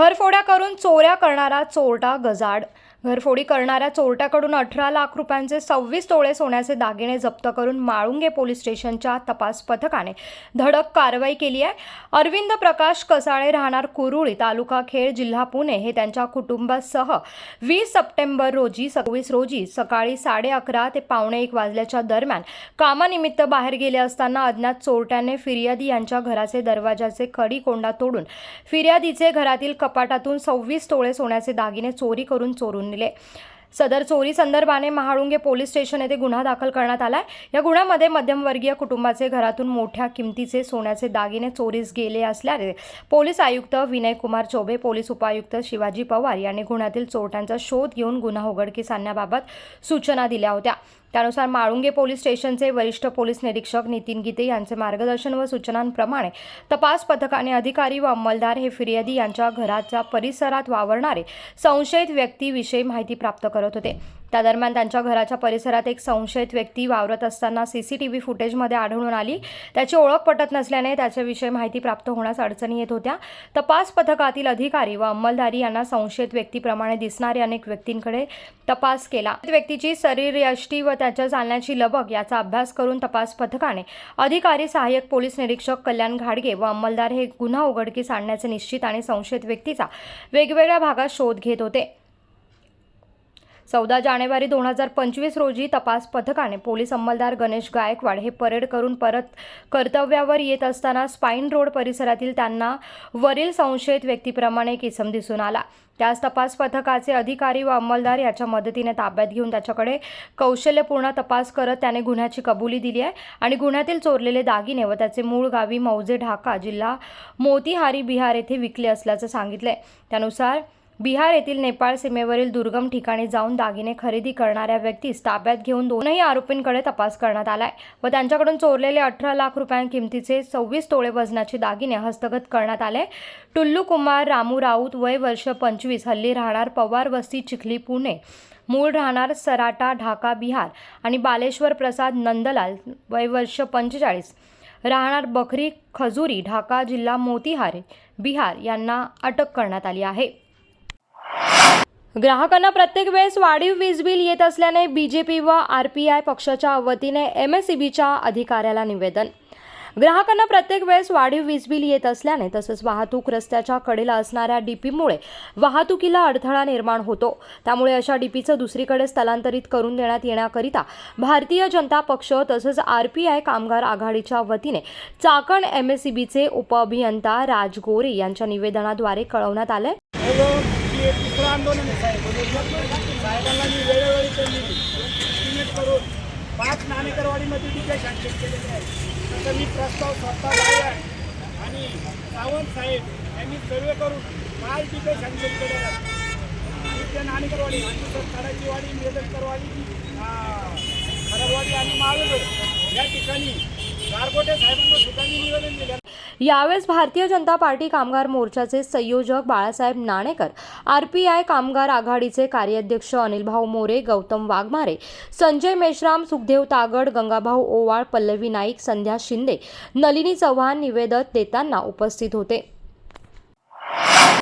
घरफोड्या करून चोऱ्या करणारा चोरटा गजाड घरफोडी करणाऱ्या चोरट्याकडून अठरा लाख रुपयांचे सव्वीस तोळे सोन्याचे दागिने जप्त करून माळुंगे पोलीस स्टेशनच्या तपास पथकाने धडक कारवाई केली आहे. अरविंद प्रकाश कसाळे राहणार कुरुळी तालुका खेड जिल्हा पुणे हे त्यांच्या कुटुंबासह वीस सप्टेंबर रोजी सव्वीस रोजी सकाळी साडे अकरा ते पावणे एक वाजल्याच्या दरम्यान कामानिमित्त बाहेर गेले असताना अज्ञात चोरट्याने फिर्यादी यांच्या घराचे दरवाजाचे खडी कोंडा तोडून फिर्यादीचे घरातील कपाटातून सव्वीस तोळे सोन्याचे दागिने चोरी करून चोरून മുന്നിലെ सदर चोरी संदर्भाने महाळुंगे पोलीस स्टेशन येथे गुन्हा दाखल करण्यात आलाय. या गुन्ह्यामध्ये मध्यमवर्गीय कुटुंबाचे घरातून मोठ्या किमतीचे सोन्याचे दागिने चोरीस गेले असल्याने पोलीस आयुक्त विनय कुमार चौबे पोलीस उपायुक्त शिवाजी पवार यांनी गुन्ह्यातील चोरट्यांचा शोध घेऊन गुन्हा उघडकीस आणण्याबाबत सूचना दिल्या होत्या. त्यानुसार माळुंगे पोलीस स्टेशनचे वरिष्ठ पोलीस निरीक्षक नितीन गीते यांचे मार्गदर्शन व सूचनांप्रमाणे तपास पथकाने अधिकारी व अंमलदार हे फिर्यादी यांच्या घराच्या परिसरात वावरणारे संशयित व्यक्तीविषयी माहिती प्राप्त करत होते. त्या दरम्यान त्यांच्या घराच्या परिसरात एक संशयित व्यक्ती वावरत असताना सी सी टी व्ही फुटेजमध्ये आढळून आली. त्याची ओळख पटत नसल्याने त्याच्याविषयी माहिती प्राप्त होण्यास अडचणी येत होत्या. तपास पथकातील अधिकारी व अंमलदारी यांना संशयित व्यक्तीप्रमाणे दिसणारे अनेक व्यक्तींकडे तपास केला. व्यक्तीची शरीरयष्टी व त्याच्या चालण्याची लबक याचा अभ्यास करून तपास पथकाने अधिकारी सहाय्यक पोलीस निरीक्षक कल्याण घाडगे व अंमलदार हे गुन्हा उघडकीस आणण्याचे निश्चित आणि संशयित व्यक्तीचा वेगवेगळ्या भागात शोध घेत होते. चौदा जानेवारी दोन हजार पंचवीस रोजी तपास पथकाने पोलीस अंमलदार गणेश गायकवाड हे परेड करून परत कर्तव्यावर येत असताना स्पाईन रोड परिसरातील त्यांना वरील संशयित व्यक्तीप्रमाणे एक इसम दिसून आला. त्याच तपास पथकाचे अधिकारी व अंमलदार याच्या मदतीने ताब्यात घेऊन त्याच्याकडे कौशल्यपूर्ण तपास करत त्याने गुन्ह्याची कबुली दिली आहे आणि गुन्ह्यातील चोरलेले दागिने व त्याचे मूळ गावी मौजे ढाका जिल्हा मोतीहारी बिहार येथे विकले असल्याचं सांगितलंय. त्यानुसार बिहार येथील नेपाळ सीमेवरील दुर्गम ठिकाणी जाऊन दागिने खरेदी करणाऱ्या व्यक्तीस ताब्यात घेऊन दोनही आरोपींकडे तपास करण्यात आलाय व त्यांच्याकडून चोरलेले अठरा लाख रुपयां किमतीचे सव्वीस तोळे वजनाचे दागिने हस्तगत करण्यात आले. टुल्लू कुमार रामू राऊत वय वर्ष पंचवीस हल्ली राहणार पवार वस्ती चिखली पुणे. मूळ राहणार सराटा ढाका बिहार आणि बालेश्वर प्रसाद नंदलाल वय वर्ष पंचेचाळीस. राहणार बखरी खजुरी ढाका जिल्हा मोतीहारी बिहार यांना अटक करण्यात आली आहे. ग्राहकांना प्रत्येक वेळेस वाढीव वीज बिल येत असल्याने बी जे पी व आर पी आय पक्षाच्या वतीने एम एस सी बीच्या अधिकाऱ्याला निवेदन. ग्राहकांना प्रत्येक वेळेस वाढीव वीज बिल येत असल्याने तसंच वाहतूक रस्त्याच्या कडेला असणाऱ्या डीपीमुळे वाहतुकीला अडथळा निर्माण होतो. त्यामुळे अशा डीपीचं दुसरीकडे स्थलांतरित करून देण्यात येण्याकरिता भारतीय जनता पक्ष तसंच आर पी आय कामगार आघाडीच्या वतीने चाकण एम एस सी बीचे उपअभियंता राज गोरे यांच्या निवेदनाद्वारे कळवण्यात आले आंदोलन आहे साहेब. म्हणजे साहेबांना मी वेळोवेळी त्यांनी करून पाच नाणेकरवाडीमध्ये तिथे सँक्शन केलेले आहे तसं मी प्रस्ताव स्वतः लावला आहे. आणि सावंत साहेब यांनी सर्वे करून पाच तिथे सँक्शन केलेलं आहे. त्या नाणेकरवाडी म्हणजे खडाची वाडी मेदलकरवाडी खरडवाडी आणि माळूर या ठिकाणी गारगोटे साहेबांना सुद्धा मी निवेदन दिलं. यावेळेस भारतीय जनता पार्टी कामगार मोर्चाचे संयोजक Balasaheb Nanekar R P I कामगार आघाडीचे कार्याध्यक्ष अनिलभाऊ मोरे गौतम वाघमारे संजय मेश्राम सुखदेव तागड गंगाभाऊ ओवाळ पल्लवी नाईक संध्या शिंदे नलिनी चव्हाण निवेदन देताना उपस्थित होते.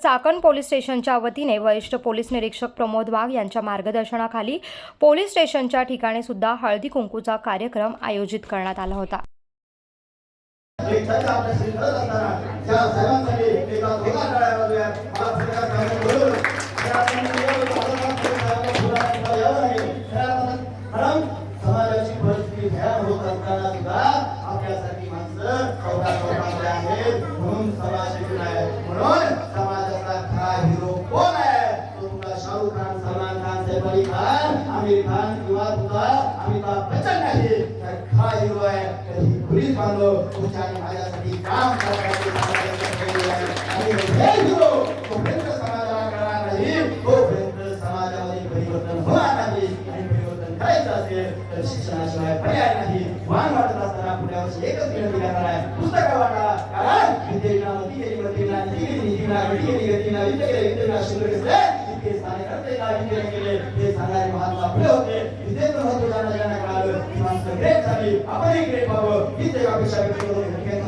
चाकण पोलीस स्टेशनच्या वतीने वरिष्ठ पोलीस निरीक्षक प्रमोद वाघ यांच्या मार्गदर्शनाखाली पोलीस स्टेशनच्या ठिकाणी सुद्धा हळदी कुंकूचा कार्यक्रम आयोजित करण्यात आला होता. लेखनाचा आपल्या श्रीफळ असताना त्या एका टाळ्या मला यावं समाजाची परिस्थिती भयान होत असताना सुद्धा माणसं आहेत. म्हणून समाज शिकून आहे. म्हणून समाजाचा खरा हिरो कोण आहे? तो शाहरुख खान सलमान खान सैफ अली खान आमिर खान किंवा तुमचा अमिताभ बच्चन नाही खरा हिरो ही पोलीस बांधव तुमच्या आणि माझ्यासाठी काम करण्याचे समाजाचे ठरलेले आहे. आणि हे हिरो तोपर्यंत समाजाला कळणार नाही तोपर्यंत समाजामध्ये परिवर्तन होणार नाही आणि परिवर्तन करायचं असेल तर शिक्षणाशिवाय पर्याय नाही वाहन वाटत असताना पुढल्या वर्षी एकच विनंती करणार आहे पुस्तकं वाटा कारण विद्येना मती गेली मतीना नीती गेली नीतीना गती गेली गतीना विद्या गेली विद्येना शुद्ध घेतले इतके सारे करते का विद्येने केले हे सांगणारे महात्मा फुले होते विद्येचं महत्त्व ज्यांना ज्यांना ग्रेट झाली आपणही ग्रेट व्हावं हीच एक अपेक्षा व्यक्त करून या ठिकाणी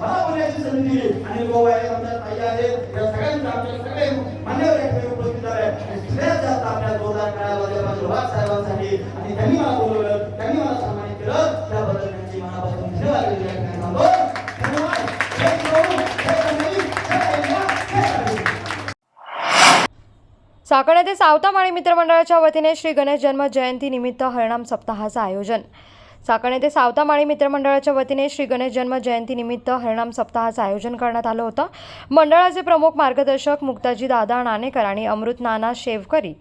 मला बोलण्याची संधी दिली आणि गोवा आहे आमच्या ताई आहेत. या सगळ्यांचा आमच्या सगळे मान्यवर या ठिकाणी उपस्थित झाले. आणि सगळ्यात जास्त आपल्या जोरदार काळ्या माझ्या पाहिजे वाघ साहेबांसाठी. आणि त्यांनी मला बोलवलं. त्यांनी मला सन्मानित केलं. त्याबद्दल त्यांची मनापासून धन्यवाद देतो. या ठिकाणी थांबतो धन्यवाद. जय जिजाऊ, जय मित्रमंडळाच्या वतीने श्री गणेश जन्म जयंती निमित्त हरणाम सप्ताहाचं आयोजन. चाकण येथे सावतामाळी मित्रमंडळाच्या वतीने श्री गणेश जन्म जयंतीनिमित्त हरणाम हरिणाम सप्ताहाचं आयोजन करण्यात आलं होतं. मंडळाचे प्रमुख मार्गदर्शक मुक्ताजी दादा नाणेकर आणि अमृत नाना शेवकरी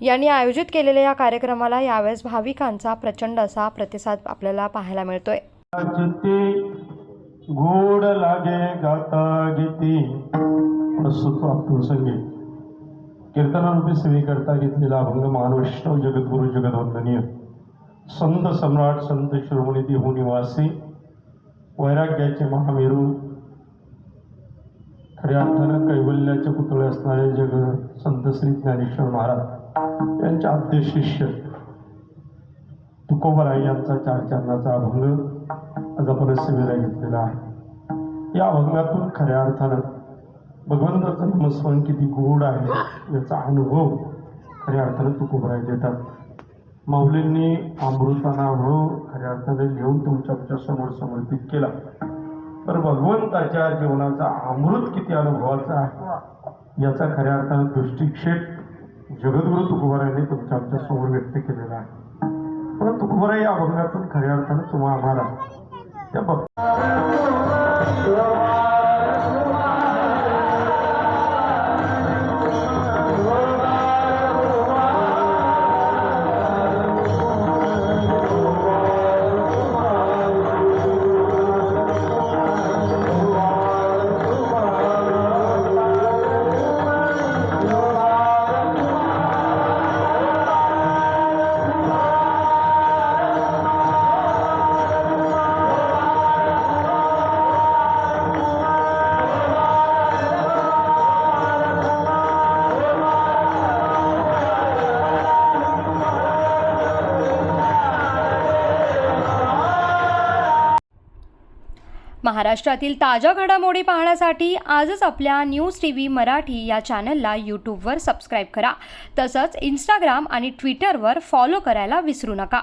यांनी आयोजित केलेल्या या कार्यक्रमाला यावेळेस भाविकांचा प्रचंड असा प्रतिसाद आपल्याला पाहायला मिळतोय. गोड लागे गाता गीती. प्रस्तुत वाक्य कीर्तनारूपी घेतलेला अभंग महावैष्णव जगद्गुरु जगदवंदनीय. संत सम्राट संत शिरोमणी देहू निवासी वैराग्याचे महामेरू खऱ्या अर्थानं कैवल्याचे पुतळे असणारे जग संत श्री ज्ञानेश्वर महाराज यांचे आद्य शिष्य तुकोबराय यांचा चार चरणाचा अभंग आज आपण सेवेला घेतलेला आहे. या अभंगातून खऱ्या अर्थानं भगवंताचं नमस्मरण किती गोड आहे याचा अनुभव खऱ्या अर्थानं तुकोबराय देतात. माऊलींनी अमृताना अमृतानाभव खऱ्या अर्थाने घेऊन तुमच्या आमच्यासमोर समर्पित केला. तर भगवंताच्या जीवनाचा अमृत किती अनुभवाचा आहे याचा खऱ्या अर्थानं दृष्टिक्षेप जगद्गुरु तुकोबरायांनी तुमच्या आमच्यासमोर व्यक्त केलेला आहे. पण तुकोबरा या अभंगातून खऱ्या अर्थानं तुम्हा आम्हाला त्या बघ महाराष्ट्रातील ताज्या घडामोडी पाहण्यासाठी आजच आपल्या न्यूज टी व्ही मराठी या चॅनलला यूट्यूबवर सबस्क्राईब करा. तसंच इंस्टाग्राम आणि ट्विटरवर फॉलो करायला विसरू नका.